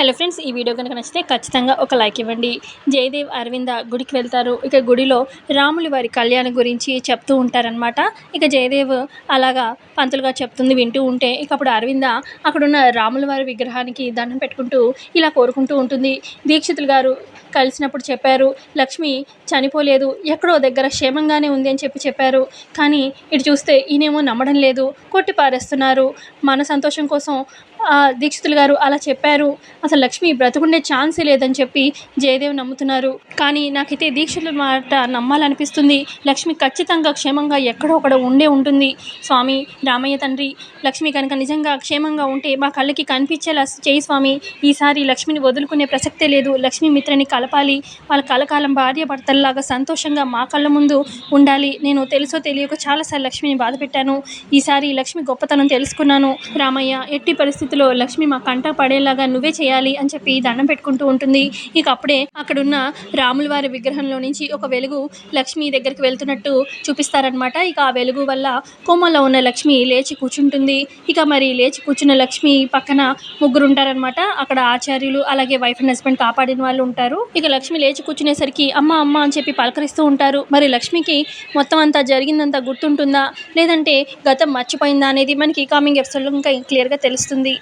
Hello friends ఈ video కనుక నచ్చితే ఖచ్చితంగా ఒక లైక్ ఇవ్వండి. జయదేవ్ అరవింద గుడికి వెళ్తారు. ఇక గుడిలో రాములు వారి కళ్యాణం గురించి చెప్తూ ఉంటారనమాట ఇక జయదేవ్ అలాగా పంతులుగా చెప్తుంది వింటూ ఉంటే ఇక అప్పుడు అరవింద అక్కడున్న రాముల వారి విగ్రహానికి దండం పెట్టుకుంటూ ఇలా కోరుకుంటూ ఉంటుంది. దీక్షితులు గారు కలిసినప్పుడు చెప్పారు లక్ష్మి చనిపోలేదు. ఎక్కడో దగ్గర క్షేమంగానే ఉంది అని చెప్పి చెప్పారు. కానీ ఇటు చూస్తే ఈయనేమో నమ్మడం లేదు. కొట్టి పారేస్తున్నారు. మన సంతోషం కోసం దీక్షితులు గారు అలా చెప్పారు. అసలు లక్ష్మి బ్రతుకుండే ఛాన్సే లేదని చెప్పి జయదేవ్ నమ్ముతున్నారు. కానీ నాకైతే దీక్షితుల మాట నమ్మాలనిపిస్తుంది. లక్ష్మి ఖచ్చితంగా క్షేమంగా ఎక్కడో ఒకడ ఉండే ఉంటుంది. స్వామి రామయ్య తండ్రి లక్ష్మి కనుక నిజంగా క్షేమంగా ఉంటే మా కళ్ళకి కనిపించేలా చేయి స్వామి. ఈసారి లక్ష్మిని వదులుకునే ప్రసక్తే లేదు. లక్ష్మి మిత్రని కలపాలి. వాళ్ళ కలకాలం భార్య భర్తల్లాగా సంతోషంగా మా కళ్ళ ముందు ఉండాలి. నేను తెలుసో తెలియక చాలాసార్లు లక్ష్మిని బాధ పెట్టాను ఈసారి లక్ష్మి గొప్పతనం తెలుసుకున్నాను. రామయ్య ఎట్టి పరిస్థితి పరిస్థితిలో లక్ష్మి మా కంట పడేలాగా నువ్వే చేయాలి అని చెప్పి దండం పెట్టుకుంటూ ఉంటుంది. ఇక అప్పుడే అక్కడున్న రాముల వారి విగ్రహంలో నుంచి ఒక వెలుగు లక్ష్మి దగ్గరికి వెళ్తున్నట్టు చూపిస్తారనమాట ఇక ఆ వెలుగు వల్ల కోమలో ఉన్న లక్ష్మి లేచి కూర్చుంటుంది. ఇక మరి లేచి కూర్చున్న లక్ష్మి పక్కన ముగ్గురు ఉంటారనమాట అక్కడ ఆచార్యులు అలాగే వైఫ్ అండ్ హస్బెండ్ కాపాడిన వాళ్ళు ఉంటారు. ఇక లక్ష్మి లేచి కూర్చునేసరికి అమ్మ అమ్మ అని చెప్పి పలకరిస్తూ ఉంటారు. మరి లక్ష్మికి మొత్తం అంతా జరిగిందంతా గుర్తుంటుందా? లేదంటే గతం మర్చిపోయిందా అనేది మనకి కామింగ్ ఎపిసోడ్లో ఇంకా క్లియర్గా తెలుస్తుంది.